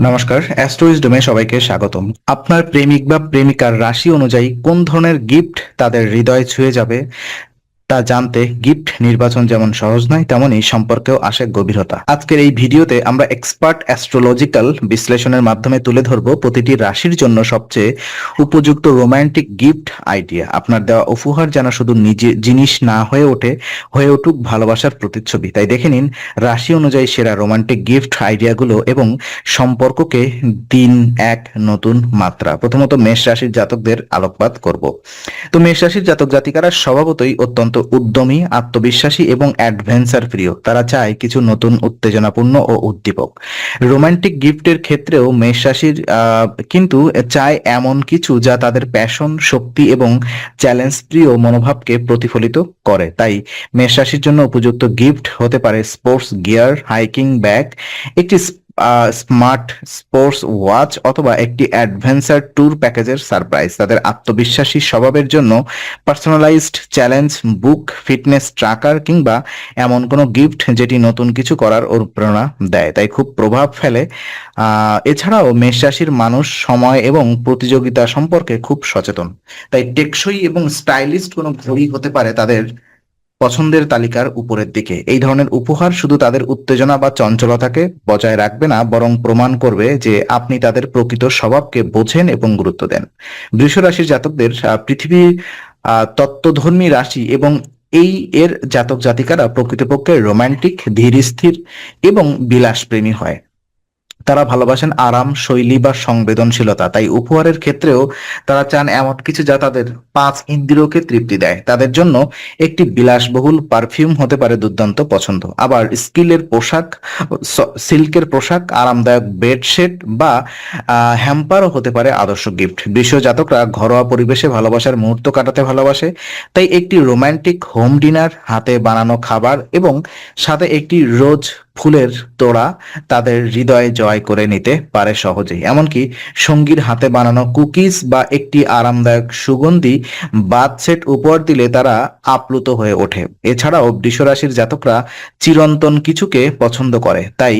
নমস্কার, অ্যাস্ট্রোইজডমে সবাইকে স্বাগতম। আপনার প্রেমিক বা প্রেমিকার রাশি অনুযায়ী কোন ধরনের গিফট তাদের হৃদয় ছুঁয়ে যাবে? তা জানতে গিফট নির্বাচন যেমন সহজ নয়, তেমনই সম্পর্কেও আসে গভীরতা। আজকের এই ভিডিওতে আমরা এক্সপার্ট অ্যাস্ট্রোলজিক্যাল বিশ্লেষণের মাধ্যমে তুলে ধরব প্রতিটি রাশির জন্য সবচেয়ে উপযুক্ত রোমান্টিক গিফট আইডিয়া। আপনার দেওয়া উপহার যেন শুধু নিজে জিনিস না হয়ে ওঠে, হয়ে উঠুক ভালোবাসার প্রতিচ্ছবি। তাই দেখে নিন, রাশি অনুযায়ী সেরা রোমান্টিক গিফট আইডিয়াগুলো এবং সম্পর্ককে দিন এক নতুন মাত্রা। প্রথমত মেষ রাশির জাতকদের আলোকপাত করব। তো মেষ রাশির জাতক জাতিকারা স্বভাবতই অত্যন্ত উদ্যমী, আত্মবিশ্বাসী এবং অ্যাডভেঞ্চার প্রিয়। তারা চায় কিছু নতুন, উত্তেজনাপূর্ণ ও উদ্দীপক। রোমান্টিক গিফটের ক্ষেত্রেও মেষ রাশির কিন্তু চায় এমন কিছু যা তাদের প্যাশন, শক্তি এবং চ্যালেঞ্জ প্রিয় মনোভাবকে প্রতিফলিত করে। তাই মেষ রাশির জন্য উপযুক্ত গিফট হতে পারে স্পোর্টস গিয়ার, হাইকিং ব্যাগ, একটি স্মার্ট স্পোর্টস ওয়াচ অথবা একটি অ্যাডভেঞ্চার ট্যুর প্যাকেজের সারপ্রাইজ। তাদের আত্মবিশ্বাসী স্বভাবের জন্য personalised challenge, book, fitness tracker কিংবা এমন কোনো গিফট যেটি নতুন কিছু করার অনুপ্রেরণা দেয়। তাই খুব প্রভাব ফেলে। এছাড়াও মেষ রাশির মানুষ সময় এবং প্রতিযোগিতা সম্পর্কে খুব সচেতন। তাই টেকসই এবং স্টাইলিস্ট কোনো ঘড়ি হতে পারে তাদের পছন্দের তালিকার উপরের দিকে। এই ধরনের উপহার শুধু তাদের উত্তেজনা বা চঞ্চলতাকে বজায় রাখবে না, বরং প্রমাণ করবে যে আপনি তাদের প্রকৃত স্বভাবকে বোঝেন এবং গুরুত্ব দেন। বৃষ রাশির জাতকদের পৃথিবীর তত্ত্বধর্মী রাশি এবং এই এর জাতক জাতিকারা প্রকৃতপক্ষে রোমান্টিক, ধীর, স্থির এবং বিলাসপ্রেমী হয়। তারা ভালোবাসেন আরাম, শৈলী বা সংবেদনশীলতা। তাই উপহারের ক্ষেত্রেও তারা চান এমন কিছু যা তাদের পাঁচ ইন্দ্রিয়কে তৃপ্তি দেয়। তাদের জন্য একটি বিলাসবহুল পারফিউম হতে পারে দুর্দান্ত পছন্দ। আবার স্কিলের পোশাক সিল্কের পোশাক, আরামদায়ক বেডশিট বা হ্যাম্পারও হতে পারে আদর্শ গিফট। জাতকরা ঘরোয়া পরিবেশে ভালোবাসার মুহূর্ত কাটাতে ভালোবাসে। তাই একটি রোমান্টিক হোম ডিনার, হাতে বানানো খাবার এবং সাথে একটি রোজ ফুলের তোড়া তাদের হৃদয়ে জয় করে নিতে পারে সহজেই। এমনকি সঙ্গীর হাতে বানানো কুকিজ বা একটি আরামদায়ক সুগন্ধি বাদ সেট উপহার দিলে তারা আপ্লুত হয়ে ওঠে। এছাড়াও বৃষরাশির জাতকরা চিরন্তন কিছুকে পছন্দ করে। তাই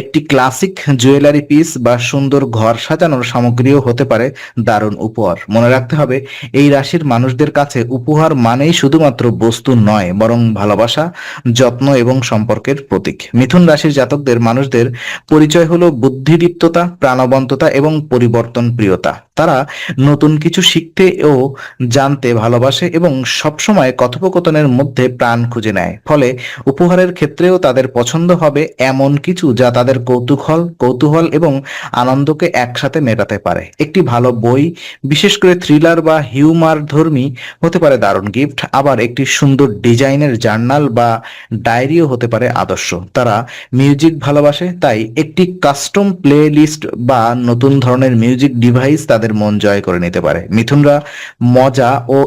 একটি ক্লাসিক জুয়েলারি পিস বা সুন্দর ঘর সাজানোর সামগ্রীও হতে পারে দারুণ উপহার। মনে রাখতে হবে, এই রাশির মানুষদের কাছে উপহার মানেই শুধুমাত্র বস্তু নয়, বরং ভালোবাসা, যত্ন এবং সম্পর্কের প্রতীক। মিথুন রাশির জাতকদের মানুষদের পরিচয় হলো বুদ্ধিদীপ্ততা, প্রাণবন্ততা এবং পরিবর্তন প্রিয়তা তারা নতুন কিছু শিখতে ও জানতে ভালোবাসে এবং সবসময় কথোপকথনের মধ্যে প্রাণ খুঁজে নেয়। ফলে উপহারের ক্ষেত্রেও তাদের পছন্দ হবে এমন কিছু যা তাদের কৌতূহল কৌতূহল এবং আনন্দকে একসাথে মেটাতে পারে। একটি ভালো বই, বিশেষ করে থ্রিলার বা হিউমার ধর্মী, হতে পারে দারুণ গিফট, আবার একটি সুন্দর ডিজাইনের জার্নাল বা ডায়েরিও হতে পারে আদর্শ। তারা মিউজিক ভালোবাসে, তাই একটি কাস্টম প্লে লিস্ট বা নতুন ধরনের মিউজিক ডিভাইস তাদের মন জয় করে নিতে পারে। মিথুনরা মজা ও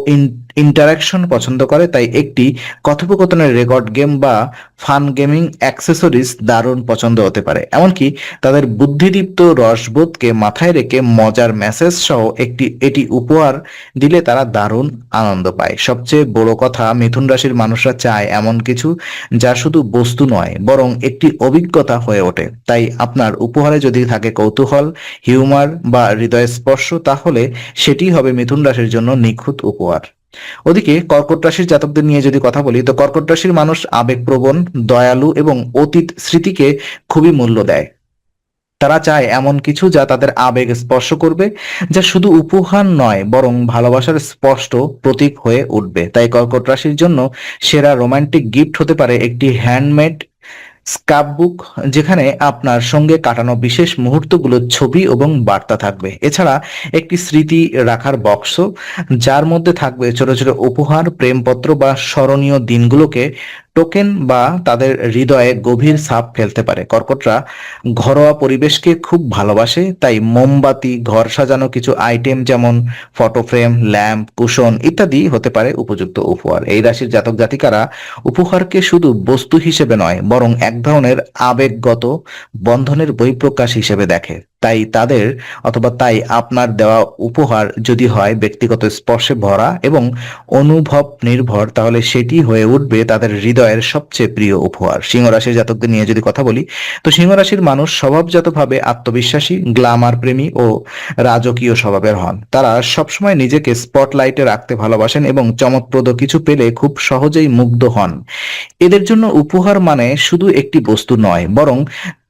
ইন্টারাকশন পছন্দ করে, তাই একটি কথোপকথনের রেকর্ড গেম বা ফান গেমিং অ্যাক্সেসরিজ দারুণ পছন্দ হতে পারে। এমনকি তাদের বুদ্ধিদীপ্ত রসবোধকে মাথায় রেখে মজার মেসেজ সহ একটি, এটি উপহার দিলে তারা দারুণ আনন্দ পায়। সবচেয়ে বড় কথা, মিথুন রাশির মানুষরা চায় এমন কিছু যা শুধু বস্তু নয়, বরং একটি অভিজ্ঞতা হয়ে ওঠে। তাই আপনার উপহারে যদি থাকে কৌতূহল, হিউমার বা হৃদয় স্পর্শ, তাহলে সেটি হবে মিথুন রাশির জন্য নিখুঁত উপহার। ওদিকে কর্কট রাশির জাতকদের নিয়ে যদি কথা বলি, তো কর্কট রাশির মানুষ আবেগপ্রবণ, দয়ালু এবং অতীত স্মৃতিকে খুবই মূল্য দেয়। তারা চায় এমন কিছু যা তাদের আবেগ স্পর্শ করবে, যা শুধু উপহার নয়, বরং ভালোবাসার স্পষ্ট প্রতীক হয়ে উঠবে। তাই কর্কট রাশির জন্য সেরা রোমান্টিক গিফট হতে পারে একটি হ্যান্ডমেড স্ক্রাপবুক যেখানে আপনার সঙ্গে কাটানো বিশেষ মুহূর্তগুলোর ছবি এবং বার্তা থাকবে। এছাড়া একটি স্মৃতি রাখার বক্স যার মধ্যে থাকবে ছোট ছোট উপহার, প্রেমপত্র বা স্মরণীয় দিনগুলোকে টোকেন বা তাদের হৃদয়ে গভীর ছাপ ফেলতে পারে। কর্কটরা ঘরোয়া পরিবেশকে খুব ভালোবাসে, তাই মোমবাতি, ঘর সাজানো কিছু আইটেম যেমন ফটো ফ্রেম, ল্যাম্প, কুশন ইত্যাদি হতে পারে উপযুক্ত উপহার। এই রাশির জাতক জাতিকারা উপহারকে শুধু বস্তু হিসেবে নয়, বরং এক ধরনের আবেগগত বন্ধনের বহিঃপ্রকাশ হিসেবে দেখে। তাই তাদের অথবা তাই আপনার দেওয়া উপহার যদি হয় ব্যক্তিগত স্পর্শে ভরা এবং অনুভব নির্ভর, তাহলে সেটি হয়ে উঠবে তাদের হৃদয়ের সবচেয়ে প্রিয় উপহার। সিংহ রাশির জাতকদের নিয়ে যদি কথা বলি, তো সিংহ রাশির মানুষ স্বভাবজাতভাবে আত্মবিশ্বাসী, গ্লামার প্রেমী ও রাজকীয় স্বভাবের হন। তারা সবসময় নিজেকে স্পটলাইটে রাখতে ভালোবাসেন এবং চমকপ্রদ কিছু পেলে খুব সহজেই মুগ্ধ হন। এদের জন্য উপহার মানে শুধু একটি বস্তু নয়, বরং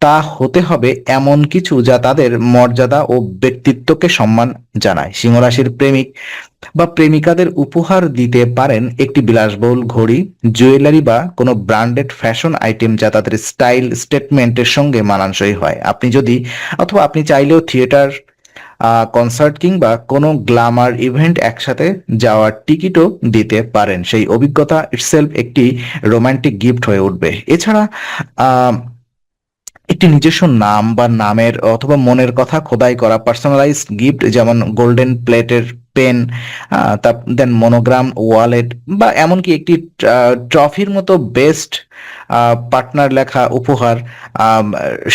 তা হতে হবে এমন কিছু যা তাদের মর্যাদা ও ব্যক্তিত্বকে সম্মান জানায়। সিংহরাশির প্রেমিক বা প্রেমিকাদের উপহার দিতে পারেন একটি বিলাসবহুল ঘড়ি, জুয়েলারি বা কোনো ব্র্যান্ডেড ফ্যাশন আইটেম যা তাদের স্টাইল স্টেটমেন্টের সঙ্গে মানানসই হয়। আপনি যদি অথবা আপনি চাইলেও থিয়েটার কনসার্ট কিংবা কোনো গ্ল্যামার ইভেন্ট একসাথে যাওয়ার টিকিটও দিতে পারেন। সেই অভিজ্ঞতা ইটসেলফ একটি রোমান্টিক গিফট হয়ে উঠবে। এছাড়া একটি নিজস্ব নাম বা নামের অথবা মনের কথা খোদাই করা পার্সোনালাইজ গিফট যেমন গোল্ডেন প্লেটের পেন দেন মনোগ্রাম ওয়ালেট বা এমনকি একটি ট্রফির মতো বেস্ট পার্টনার লেখা উপহার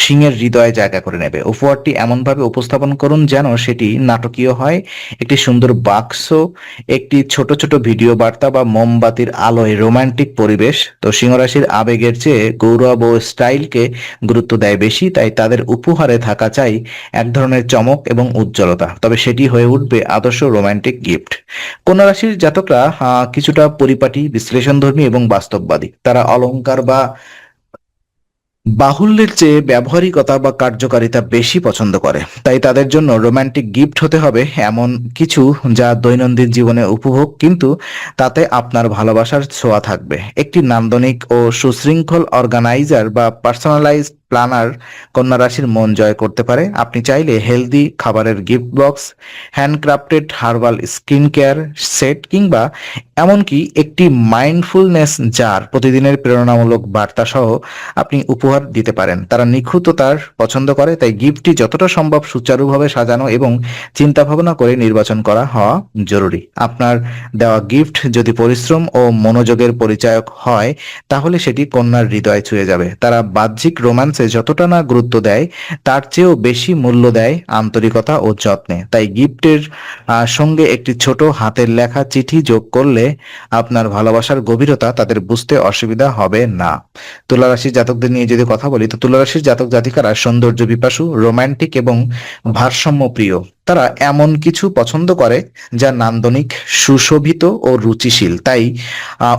সিংহের হৃদয়ে জায়গা করে নেবে। উপহারটি এমনভাবে উপস্থাপন করুন যেন সেটি নাটকীয় হয়। একটি সুন্দর বাক্স, একটি ছোট ছোট ভিডিও বার্তা বা মোমবাতির আলোয় রোমান্টিক পরিবেশ। তো সিংহরাশির আবেগের চেয়ে গৌরব ও স্টাইলকে গুরুত্ব দেয় বেশি, তাই তাদের উপহারে থাকা চাই এক ধরনের চমক এবং উজ্জ্বলতা। তবে সেটি হয়ে উঠবে আদর্শ রোমান্টিক গিফট। কন্যা রাশির জাতকরা কিছুটা পরিপাটি, বিশ্লেষণধর্মী এবং বাস্তববাদী। তারা অলংকার বা বাহুল্যের চেয়ে ব্যবহারিকতা বা কার্যকারিতা বেশি পছন্দ করে। তাই তাদের জন্য রোম্যান্টিক গিফট হতে হবে এমন কিছু যা দৈনন্দিন জীবনে উপভোগ, কিন্তু তাতে আপনার ভালোবাসার ছোঁয়া থাকবে। একটি নান্দনিক ও সুশৃঙ্খল অর্গানাইজার বা পার্সোনালাইজ প্ল্যানার কন্যা রাশির মন জয় করতে পারে। আপনি চাইলে হেলদি খাবারের gift box, handcrafted herbal skin care set কিংবা এমনকি একটি মাইন্ডফুলনেস জার প্রতিদিনের প্রেরণামূলক বার্তা সহ আপনি উপহার দিতে পারেন। তারা নিখুঁততার পছন্দ করে, তাই গিফটটি যতটা সম্ভব সুচারুভাবে সাজানো এবং চিন্তা ভাবনা করে নির্বাচন করা হওয়া জরুরি। আপনার দেওয়া গিফট যদি পরিশ্রম ও মনোযোগের পরিচায়ক হয়, তাহলে সেটি কন্যার হৃদয় ছুঁয়ে যাবে। তারা বাহ্যিক রোম্যান্সে যতটা না গুরুত্ব দেয়, তার চেয়েও বেশি মূল্য দেয় আন্তরিকতা ও যত্নে। তাই গিফটের সঙ্গে একটি ছোট হাতের লেখা চিঠি যোগ করলে আপনার ভালোবাসার গভীরতা তাদের বুঝতে অসুবিধা হবে না। তুলারাশি জাতকদের নিয়ে যদি কথা বলি। তো তুলারাশির জাতক জাতিকারা সৌন্দর্য বিপাসু রোমান্টিক এবং ভারসাম্য প্রিয় তারা এমন কিছু পছন্দ করে যা নান্দনিক, সুশোভিত ও রুচিশীল। তাই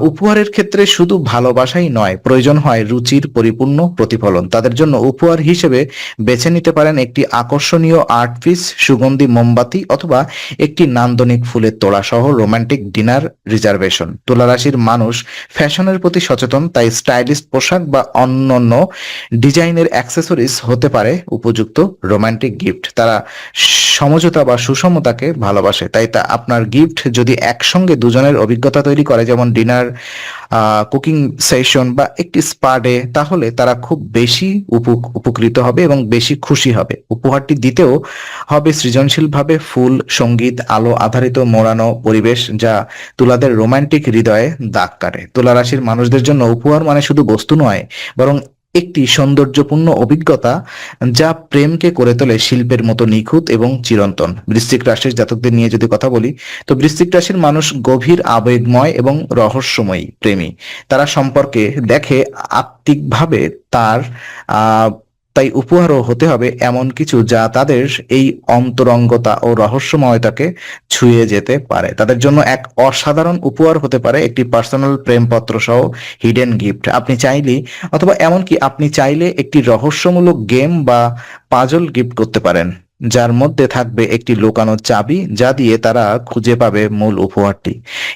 উপহারের ক্ষেত্রে শুধু ভালোবাসাই নয়, প্রয়োজন হয় রুচির পরিপূর্ণ প্রতিফলন। তাদের জন্য উপহার হিসেবে বেছে নিতে পারেন একটি আকর্ষণীয় আর্ট পিস, সুগন্ধি মোমবাতি অথবা একটি নান্দনিক ফুলের তোড়া সহ রোমান্টিক ডিনার রিজার্ভেশন। তুলারাশির মানুষ ফ্যাশনের প্রতি সচেতন, তাই স্টাইলিশ পোশাক বা অন্যান্য ডিজাইনের অ্যাক্সেসরিজ হতে পারে উপযুক্ত রোমান্টিক গিফট। তারা সমঝোতা বা সুষমতাকে ভালোবাসে, তাই তা আপনার গিফট যদি একসঙ্গে দুজনের অভিজ্ঞতা তৈরি করে, যেমন ডিনার কুকিং সেশন বা একটি স্পা ডে তাহলে তারা খুব বেশি উপকৃত হবে এবং বেশি খুশি হবে। উপহারটি দিতেও হবে সৃজনশীলভাবে ফুল, সংগীত, আলো আধারিত মোড়ানো পরিবেশ, যা তুলাদের রোমান্টিক হৃদয়ে দাগ কাটে। তুলা রাশির মানুষদের জন্য উপহার মানে শুধু বস্তু নয়, বরং একটি সৌন্দর্যপূর্ণ অভিজ্ঞতা যা প্রেমকে করে তোলে শিল্পের মতো নিখুঁত এবং চিরন্তন। বৃশ্চিক রাশির জাতকদের নিয়ে যদি কথা বলি, তো বৃশ্চিক রাশির মানুষ গভীর আবেগময় এবং রহস্যময়ী প্রেমী। তারা সম্পর্কে দেখে আত্মিকভাবে তার, আহ তাই উপহারও হতে হবে এমন কিছু যা তাদের এই অন্তরঙ্গতা ও রহস্যময়তাকে ছুঁয়ে যেতে পারে। তাদের জন্য এক অসাধারণ উপহার হতে পারে একটি পার্সোনাল প্রেমপত্র সহ হিডেন গিফট। আপনি চাইলে অথবা এমনকি আপনি চাইলে একটি রহস্যমূলক গেম বা পাজল গিফট করতে পারেন। যার মধ্যে থাকবে একটি লোকানো চাবি যা দিয়ে তারা খুঁজে পাবে মূল উপহারটি।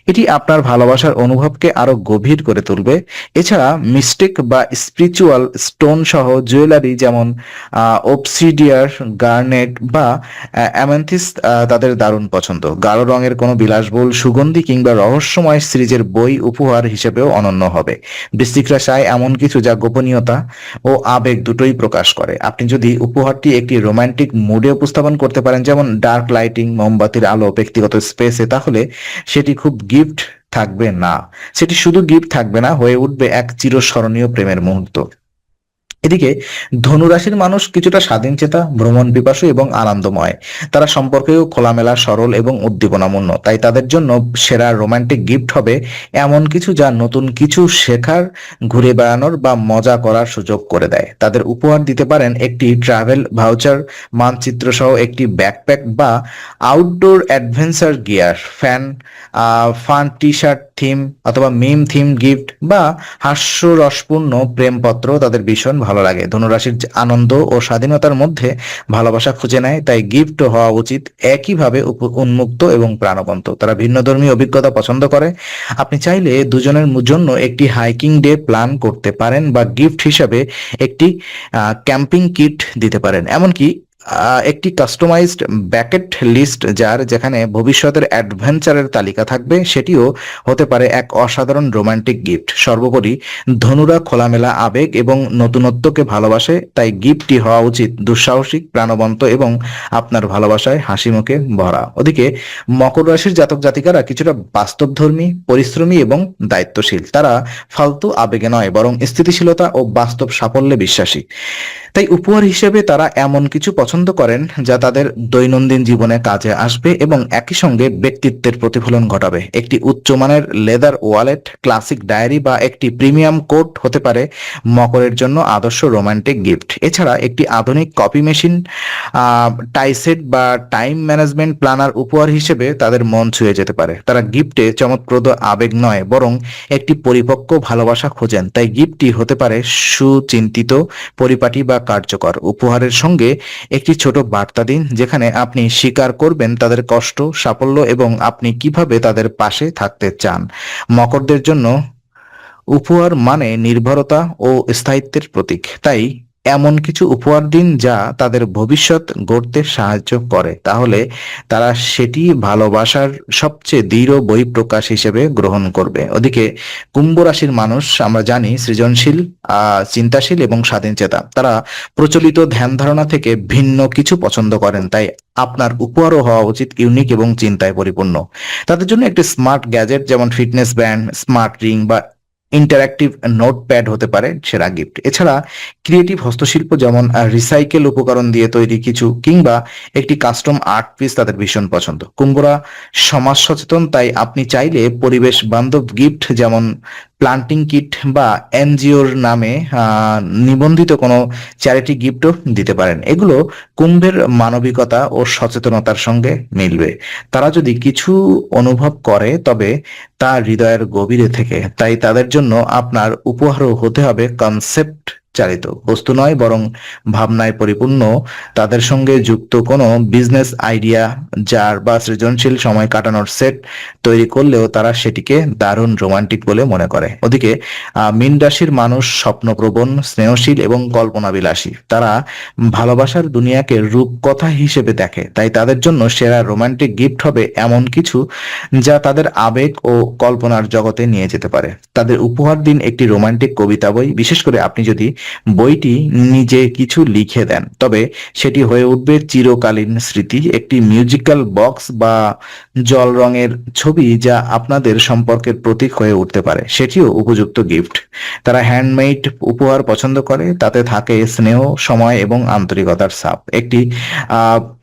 এটি আপনার ভালোবাসার অনুভবকে আরও গভীর করে তুলবে। এছাড়া মিস্টেক বা স্পিরিচুয়াল স্টোন সহ জুয়েলারি যেমন ওপসিডিয়ার গার্নেট বা অ্যামেন্থিস তাদের দারুণ পছন্দ। গাঢ় রঙের কোনো বিলাসবহুল সুগন্ধি কিংবা রহস্যময় সিরিজের বই উপহার হিসেবেও অনন্য হবে। বৃষ্টিকরা চায় এমন কিছু যা গোপনীয়তা ও আবেগ দুটোই প্রকাশ করে। আপনি যদি উপহারটি একটি রোমান্টিক মুডে উপস্থাপন করতে পারেন, যেমন ডার্ক লাইটিং মোমবাতির আলো, ব্যক্তিগত স্পেসে তাহলে সেটি খুব গিফট থাকবে না। সেটি শুধু গিফট থাকবে না, হয়ে উঠবে এক চিরস্মরণীয় প্রেমের মুহূর্ত। এদিকে ধনুরাশির মানুষ কিছুটা স্বাধীনচেতা, ভ্রমণ পিপাসু এবং আনন্দময়। তারা সম্পর্কেও খোলামেলা, সরল এবং উদ্দীপনামূর্ণ। তাই তাদের জন্য সেরা রোমান্টিক গিফট হবে এমন কিছু যা নতুন কিছু শেখার, ঘুরে বেড়ানোর বা মজা করার সুযোগ করে দেয়। তাদের উপহার দিতে পারেন একটি ট্রাভেল ভাউচার মানচিত্র সহ একটি ব্যাকপ্যাক বা outdoor adventure gear, fan fun T shirt theme অথবা মিম থিম গিফট বা হাস্যরসপূর্ণ প্রেমপত্র তাদের ভীষণ ভালো লাগে। ধনুরাশির আনন্দ ও স্বাধীনতার মধ্যে ভালোবাসা খুঁজে নেয়, তাই গিফট হওয়া উচিত একইভাবে উন্মুক্ত এবং প্রাণবন্ত। তারা ভিন্নধর্মী অভিজ্ঞতা পছন্দ করে। আপনি চাইলে দুজনের জন্য একটি হাইকিং ডে প্ল্যান করতে পারেন বা গিফট হিসাবে একটি ক্যাম্পিং কিট দিতে পারেন। এমনকি একটি কাস্টমাইজড ব্যাকেট লিস্ট যার যেখানে ভবিষ্যতের অ্যাডভেঞ্চারের তালিকা থাকবে, সেটিও হতে পারে এক অসাধারণ রোমান্টিক গিফট সর্বোপরি ধনুরা খোলামেলা আবেগ এবং নতুনত্বকে ভালোবাসে, তাই গিফটটি হওয়া উচিত দুঃসাহসিক, প্রাণবন্ত এবং আপনার ভালোবাসায় হাসি মুখে ভরা। ওদিকে মকর রাশির জাতক জাতিকারা কিছুটা বাস্তবধর্মী, পরিশ্রমী এবং দায়িত্বশীল। তারা ফালতু আবেগে নয়, বরং স্থিতিশীলতা ও বাস্তব সাফল্যে বিশ্বাসী। তাই উপহার হিসেবে তারা এমন কিছু পছন্দ করেন, যা তাদের দৈনন্দিন জীবনে কাজে আসবে এবং একই সঙ্গে ব্যক্তিত্বের প্রতিফলন ঘটাবে। একটি উচ্চমানের লেদার ওয়ালেট, ক্লাসিক ডায়েরি বা একটি প্রিমিয়াম কোট হতে পারে মকরের জন্য আদর্শ রোমান্টিক গিফট। এছাড়া একটি আধুনিক কপি মেশিন টাইসেট বা টাইম ম্যানেজমেন্ট প্ল্যানার উপহার হিসেবে তাদের মন ছুঁয়ে যেতে পারে। তারা গিফটে চমৎপ্রদ আবেগ নয়, বরং একটি পরিপক্ক ভালোবাসা খোঁজেন। তাই গিফটটি হতে পারে সুচিন্তিত, পরিপাটি বা কার্যকর। উপহারের সঙ্গে একটি ছোট বার্তা দিন, যেখানে আপনি স্বীকার করবেন তাদের কষ্ট, সাফল্য এবং আপনি কীভাবে তাদের পাশে থাকতে চান। মকরদের জন্য উপহার মানে নির্ভরতা ও স্থায়িত্বের প্রতীক। তাই এমন কিছু উপহার দিন যা তাদের ভবিষ্যৎ গড়তে সাহায্য করে। তাহলে তারা সেটি ভালোবাসার সবচেয়ে দৃঢ় বই বহিঃপ্রকাশ হিসেবে গ্রহণ করবে। ওদিকে কুম্ভ রাশির মানুষ, আমরা জানি, সৃজনশীল চিন্তাশীল এবং স্বাধীনচেতা তারা প্রচলিত ধ্যান ধারণা থেকে ভিন্ন কিছু পছন্দ করেন, তাই আপনার উপহারও হওয়া উচিত ইউনিক এবং চিন্তায় পরিপূর্ণ। তাদের জন্য একটি স্মার্ট গ্যাজেট যেমন ফিটনেস ব্যান্ড, স্মার্ট রিং বা ইন্টারাক্টিভ নোটপ্যাড হতে পারে সেরা গিফট এছাড়া ক্রিয়েটিভ হস্তশিল্প যেমন রিসাইকেল উপকরণ দিয়ে তৈরি কিছু কিংবা একটি কাস্টম আর্ট পিস তাদের ভীষণ পছন্দ। কুম্ভরা সমাজ সচেতন, তাই আপনি চাইলে পরিবেশ বান্ধব গিফট যেমন প্লান্টিং কিট বা এনজিওর নামে নিবন্ধিত কোনো চ্যারিটি গিফটও দিতে পারেন। এগুলো কুম্ভের মানবিকতা ও সচেতনতার সঙ্গে মিলবে। তারা যদি কিছু অনুভব করে, তবে তা হৃদয়ের গভীরে থেকে। তাই তাদের জন্য আপনার উপহারও হতে হবে কনসেপ্ট চালিত। বস্তু নয়, বরং ভাবনায় পরিপূর্ণ। তাদের সঙ্গে যুক্ত কোনো বিজনেস আইডিয়া যার বা সৃজনশীল সময় কাটানোর সেট তৈরি করলেও তারা সেটিকে দারুণ রোমান্টিক বলে মনে করে। ওদিকে মীন রাশির মানুষ স্বপ্নপ্রবণ, স্নেহশীল এবং কল্পনাবিলাসী। তারা ভালোবাসার দুনিয়াকে রূপকথা হিসেবে দেখে। তাই তাদের জন্য সেরা রোমান্টিক গিফট হবে এমন কিছু যা তাদের আবেগ ও কল্পনার জগতে নিয়ে যেতে পারে। তাদের উপহার দিন একটি রোমান্টিক কবিতা বই। বিশেষ করে আপনি যদি বইটি নিজে কিছু লিখে দেন, তবে সেটি হয়ে উঠবে চিরকালীন স্মৃতি, একটি মিউজিক্যাল বক্স বা জল রঙের ছবি যা আপনাদের সম্পর্কের প্রতীক হয়ে উঠতে পারে। সেটিও উপযুক্ত গিফট তারা হ্যান্ডমেড উপহার পছন্দ করে, তাতে থাকে স্নেহ, সময় এবং আন্তরিকতার সাপ একটি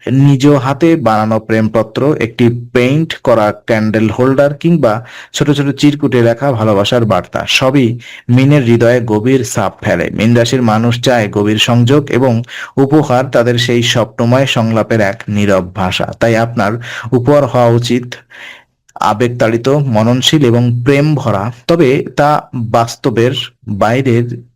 নিজ হাতে বানানো প্রেমপত্র, একটি পেইন্ট করা ক্যান্ডেল হোল্ডার কিংবা ছোট ছোট চিরকুটে লেখা ভালোবাসার বার্তা। সবই মিনের হৃদয়ে গভীর ছাপ ফেলে। মিন রাশির মানুষ চায় গভীর সংযোগ এবং উপহার তাদের সেই স্বপ্নময় সংলাপের এক নীরব ভাষা। তাই আপনার উপহার হওয়া উচিত আবেগতাড়িত, মননশীল এবং প্রেম ভরা তবে তা বাস্তবের বাইরের